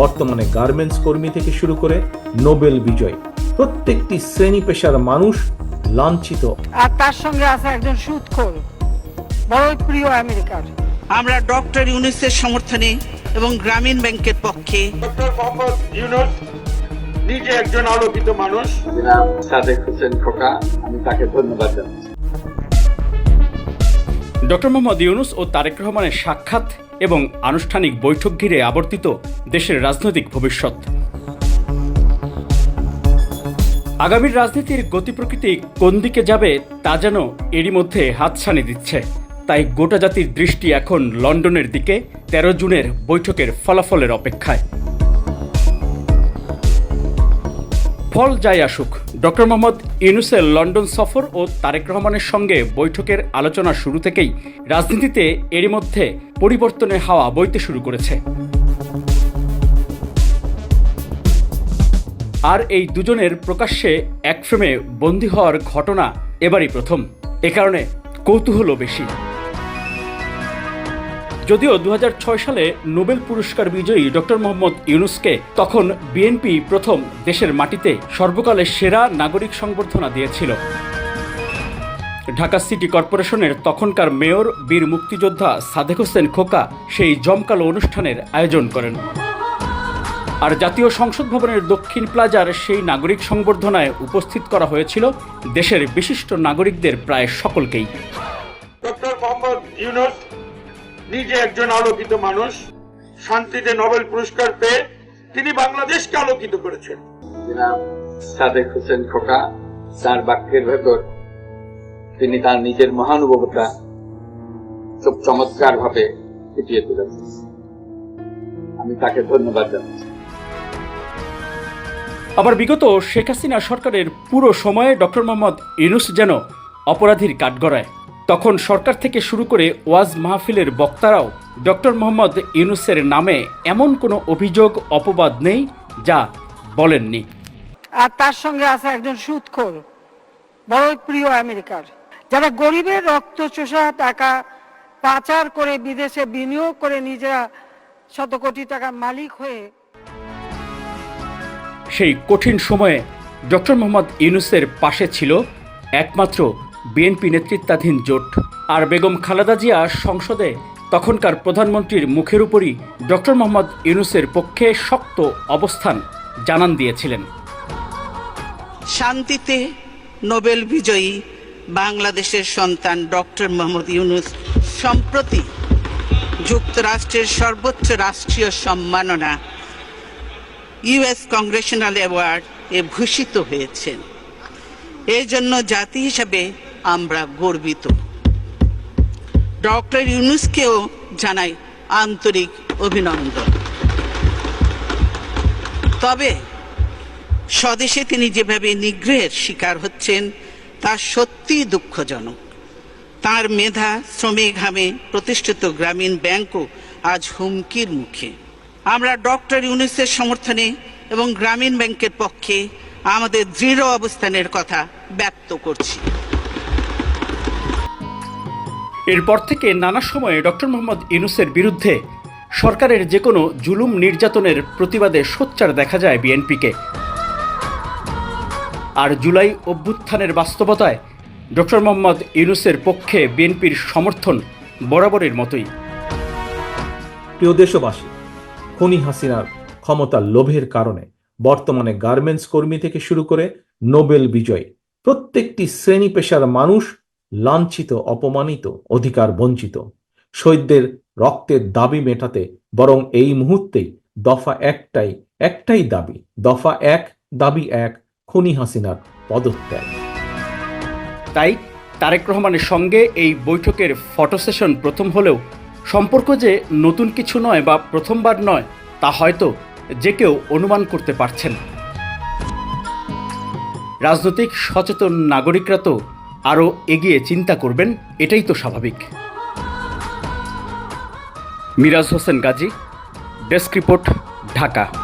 বর্তমানে গার্মেন্টস কর্মী থেকে শুরু করে নোবেল বিজয়। প্রত্যেকটি শ্রেণি পেশার মানুষ লাঞ্ছিত। আর তার সঙ্গে আছে একজন সুদখোর বড়ই প্রিয় আমেরিকার। আমরা ডক্টর ইউনুসের সমর্থনে এবং গ্রামীণ ব্যাংকের পক্ষে ডক্টর মোহাম্মদ ইউনুস নিজে একজন আলোকিত মানুষ। সাদেক হোসেন খোকা আমি তাকে ধন্যবাদ জানাচ্ছি। ডক্টর মোহাম্মদ ইউনুস ও তারেক রহমানের সাক্ষাৎ এবং আনুষ্ঠানিক বৈঠক ঘিরে আবর্তিত দেশের রাজনৈতিক ভবিষ্যৎ। আগামীর রাজনীতির গতি প্রকৃতি কোন দিকে যাবে তা যেন এরই মধ্যে হাতছানি দিচ্ছে। তাই গোটা জাতির দৃষ্টি এখন লন্ডনের দিকে তেরো জুনের বৈঠকের ফলাফলের অপেক্ষায়। ফল যাই আসুক, ডক্টর মোহাম্মদ ইউনুসের লন্ডন সফর ও তারেক রহমানের সঙ্গে বৈঠকের আলোচনা শুরু থেকেই রাজনীতিতে এরই মধ্যে পরিবর্তনের হাওয়া বইতে শুরু করেছে। আর এই দুজনের প্রকাশ্যে এক ফ্রেমে বন্দী হওয়ার ঘটনা এবারই প্রথম। এ কারণে কৌতূহলও বেশি। যদিও দু হাজার ছয় সালে নোবেল পুরস্কার বিজয়ী ডক্টর মোহাম্মদ ইউনুসকে তখন বিএনপি প্রথম দেশের মাটিতে সর্বকালের সেরা নাগরিক সংবর্ধনা দিয়েছিল। ঢাকা সিটি কর্পোরেশনের তখনকার মেয়র বীর মুক্তিযোদ্ধা সাদেক হোসেন খোকা সেই জমকালো অনুষ্ঠানের আয়োজন করেন। আর জাতীয় সংসদ ভবনের দক্ষিণ প্লাজার সেই নাগরিক সংবর্ধনায় উপস্থিত করা হয়েছিল দেশের বিশিষ্ট নাগরিকদের প্রায় সকলকেই। ডক্টর মোহাম্মদ ইউনুস নিজে একজন আলোকিত মানুষ শান্তিতে নোবেল পুরস্কার পেয়ে তিনি বাংলাদেশকে আলোকিত করেছেন। সাদেক হোসেন খোকা তার বাক্যের ভেতর তিনি তার নিজের মহানুভবতা খুব চমৎকার ভাবে ফুটিয়ে তুলেছেন। আমি তাকে ধন্যবাদ জানাচ্ছি। আবার বিগত শেখ হাসিনা সরকারের পুরো সময়ে ডক্টর মোহাম্মদ ইউনুস যেন অপরাধীর কাঠগড়ায় তখন সরকার থেকে শুরু করে ওয়াজ মাহফিলের বক্তারাও ডক্টর মোহাম্মদ ইউনুসের নামে এমন কোনো অভিযোগ অপবাদ নেই যা বলেননি। আর তার সঙ্গে আছে একজন সুদখোর বড়ই প্রিয় আমেরিকার। যারা গরিবের রক্ত চোষা টাকা পাচার করে বিদেশে বিনিয়োগ করে নিজেরা শত কোটি টাকার মালিক হয়ে সেই কঠিন সময়ে ডক্টর মোহাম্মদ ইউনুসের পাশে ছিল একমাত্র বিএনপি নেতৃত্বাধীন জোট। আর বেগম খালেদা জিয়া সংসদে তখনকার প্রধানমন্ত্রীর মুখের উপরই ডক্টর মোহাম্মদ ইউনুসের পক্ষে শক্ত অবস্থান জানান দিয়েছিলেন। শান্তিতে নোবেল বিজয়ী বাংলাদেশের সন্তান ডক্টর মোহাম্মদ ইউনুস সম্প্রতি যুক্তরাষ্ট্রের সর্বোচ্চ রাষ্ট্রীয় সম্মাননা ইউএস কংগ্রেশনাল অ্যাওয়ার্ড এ ভূষিত হয়েছেন। এই জন্য জাতি হিসাবে আমরা গর্বিত। ডক্টর ইউনুসকেও জানাই আন্তরিক অভিনন্দন। তবে স্বদেশে তিনি যেভাবে নিগ্রহের শিকার হচ্ছেন তা সত্যিই দুঃখজনক। তার মেধা শ্রমিক ঘামে প্রতিষ্ঠিত গ্রামীণ ব্যাংকও আজ হুমকির মুখে। আমরা ডক্টর ইউনুসের সমর্থনে এবং গ্রামীণ ব্যাংকের পক্ষে আমাদের দৃঢ় অবস্থানের কথা ব্যক্ত করছি। এরপর থেকে নানা সময়ে ডক্টর মোহাম্মদ ইউনুসের বিরুদ্ধে সরকারের যে কোনো জুলুম নির্যাতনের প্রতিবাদে সোচ্চার দেখা যায় বিএনপিকে। আর জুলাই অভ্যুত্থানের বাস্তবতায় ডক্টর মোহাম্মদ ইউনুসের পক্ষে বিএনপির সমর্থন বরাবরের মতোই। প্রিয় দেশবাসী, খনি হাসিনার ক্ষমতার লোভের কারণে বর্তমানে গার্মেন্টস কর্মী থেকে শুরু করে নোবেল বিজয় প্রত্যেকটি শ্রেণি পেশার মানুষ লাঞ্ছিত, অপমানিত, অধিকার বঞ্চিত। শহীদদের রক্তের দাবি মেটাতে বরং এই মুহূর্তেই দফা একটাই একটাই দাবি, দফা এক, দাবি এক খনি হাসিনার পদত্যাগ। তাই তারেক রহমানের সঙ্গে এই বৈঠকের ফটো সেশন প্রথম হলেও সম্পর্ক যে নতুন কিছু নয় বা প্রথমবার নয়, তা হয়তো যে কেউ অনুমান করতে পারছেন। রাজনৈতিক সচেতন নাগরিকরা তো আরও এগিয়ে চিন্তা করবেন, এটাই তো স্বাভাবিক। Miraj Hossain Gazi, desk report, Dhaka.